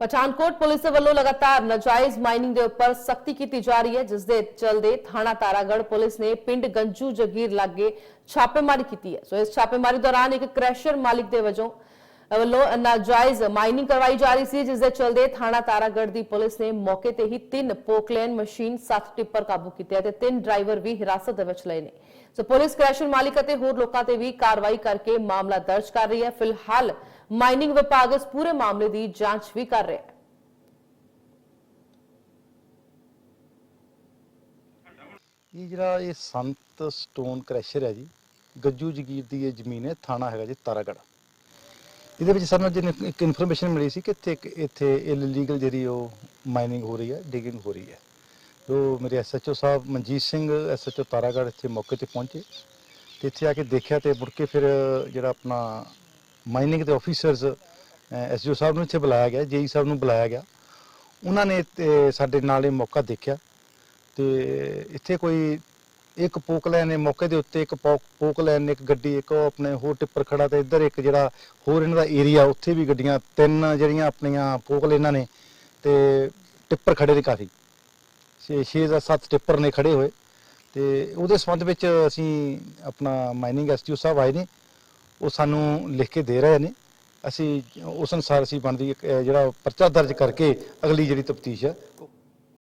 Pathankot police ਵੱਲੋਂ ਲਗਾਤਾਰ ਨਾਜਾਇਜ਼ ਮਾਈਨਿੰਗ ਦੇ ਉੱਪਰ ਸਖਤੀ ਕੀਤੀ ਜਾ ਰਹੀ ਹੈ, ਜਿਸ ਦੇ ਚਲਦੇ ਥਾਣਾ ਤਾਰਾਗੜ ਪੁਲਿਸ ਨੇ ਪਿੰਡ ਗੰਜੂ ਜਗੀਰ ਲਾਗੇ ਛਾਪੇਮਾਰੀ ਕੀਤੀ ਹੈ। ਸੋ ਇਸ ਛਾਪੇਮਾਰੀ ਦੌਰਾਨ ਇੱਕ ਕ੍ਰੈਸ਼ਰ ਮਾਲਿਕ ਦੇ ਵਜੋਂ ਵੱਲੋਂ ਨਾਜਾਇਜ਼ ਮਾਈਨਿੰਗ ਕਰਵਾਈ ਜਾ ਰਹੀ ਸੀ, ਜਿਸ ਦੇ ਚਲਦੇ ਥਾਣਾ ਤਾਰਾਗੜ੍ਹ ਦੀ ਪੁਲਿਸ ਨੇ ਮੌਕੇ ਤੇ ਹੀ ਤਿੰਨ ਪੋਕਲੇਨ ਮਸ਼ੀਨ 7 ਟਿੱਪਰ ਕਾਬੂ ਕੀਤੇ ਅਤੇ ਤਿੰਨ ਡਰਾਈਵਰ ਵੀ ਹਿਰਾਸਤ ਦੇ ਵਿੱਚ ਲਏ ਨੇ। ਸੋ ਪੁਲਿਸ ਕ੍ਰੈਸ਼ਰ ਮਾਲਿਕ ਅਤੇ ਹੋਰ ਲੋਕਾਂ ਤੇ ਵੀ ਕਾਰਵਾਈ ਕਰਕੇ ਮਾਮਲਾ ਦਰਜ ਕਰ ਰਹੀ ਹੈ। ਫਿਲਹਾਲ ਮਾਈਨਿੰਗ ਵਿਭਾਗ ਇਸ ਪੂਰੇ ਮਾਮਲੇ ਦੀ ਜਾਂਚ ਵੀ ਕਰ ਰਿਹਾ ਹੈ। ਇਹ ਜਿਹੜਾ ਇਹ ਸੰਤ ਸਟੋਨ ਕ੍ਰੈਸ਼ਰ ਹੈ ਜੀ, ਗੱਜੂ ਜਗੀਰ ਦੀ ਇਹ ਜ਼ਮੀਨ ਹੈ, ਥਾਣਾ ਹੈਗਾ ਜੀ ਤਾਰਾਗੜ ਇਹਦੇ ਵਿੱਚ ਸਾਨੂੰ ਅੱਜ ਇੱਕ ਇਨਫੋਰਮੇਸ਼ਨ ਮਿਲੀ ਸੀ ਕਿ ਇੱਥੇ ਇੱਕ ਇੱਥੇ ਇਲੀਗਲ ਜਿਹੜੀ ਉਹ ਮਾਈਨਿੰਗ ਹੋ ਰਹੀ ਹੈ ਡਿਗਿੰਗ ਹੋ ਰਹੀ ਹੈ। ਜੋ ਮੇਰੇ ਐਸਐਚਓ ਸਾਹਿਬ ਮਨਜੀਤ ਸਿੰਘ ਐਸਐਚਓ ਤਾਰਾਗੜ੍ਹ ਇੱਥੇ ਮੌਕੇ ਤੇ ਪਹੁੰਚੇ ਤੇ ਇੱਥੇ ਆ ਕੇ ਦੇਖਿਆ ਤੇ ਮੁੜ ਕੇ ਫਿਰ ਜਿਹੜਾ ਆਪਣਾ ਮਾਈਨਿੰਗ ਦੇ ਆਫੀਸਰਸ ਐਸਜੀਓ ਸਾਹਿਬ ਨੂੰ ਇੱਥੇ ਬੁਲਾਇਆ ਗਿਆ, ਜੇਈ ਸਾਹਿਬ ਨੂੰ ਬੁਲਾਇਆ ਗਿਆ। ਉਹਨਾਂ ਨੇ ਤੇ ਸਾਡੇ ਨਾਲ ਇਹ ਮੌਕਾ ਦੇਖਿਆ ਤੇ ਇੱਥੇ ਕੋਈ ਇੱਕ ਪੋਕ ਲੈਨ ਨੇ ਮੌਕੇ ਦੇ ਉੱਤੇ ਇੱਕ ਪੋਕ ਪੋਕ ਲੈਨ ਨੇ ਇੱਕ ਗੱਡੀ ਇੱਕ ਉਹ ਆਪਣੇ ਹੋਰ ਟਿੱਪਰ ਖੜਾ ਤੇ ਇੱਧਰ ਇੱਕ ਜਿਹੜਾ ਹੋਰ ਇਹਨਾਂ ਦਾ ਏਰੀਆ ਉੱਥੇ ਵੀ ਗੱਡੀਆਂ ਤਿੰਨ ਜਿਹੜੀਆਂ ਆਪਣੀਆਂ ਪੋਕ ਲੈਨਾਂ ਨੇ ਤੇ ਟਿੱਪਰ ਖੜੇ ਨੇ ਕਾਫੀ। ਛੇ ਛੇ ਜਾਂ ਸੱਤ ਟਿੱਪਰ ਨੇ ਖੜੇ ਹੋਏ ਤੇ ਉਹਦੇ ਸੰਬੰਧ ਵਿੱਚ ਅਸੀਂ ਆਪਣਾ ਮਾਈਨਿੰਗ ਐਸਟੀਓ ਸਾਹਿਬ ਆਏ ਨੇ ਉਹ ਸਾਨੂੰ ਲਿਖ ਕੇ ਦੇ ਰਹੇ ਨੇ। ਅਸੀਂ ਉਸ ਅਨੁਸਾਰ ਅਸੀਂ ਬਣਦੀ ਇੱਕ, ਜਿਹੜਾ ਪਰਚਾ ਦਰਜ ਕਰਕੇ ਅਗਲੀ ਜਿਹੜੀ ਤਫਤੀਸ਼ ਹੈ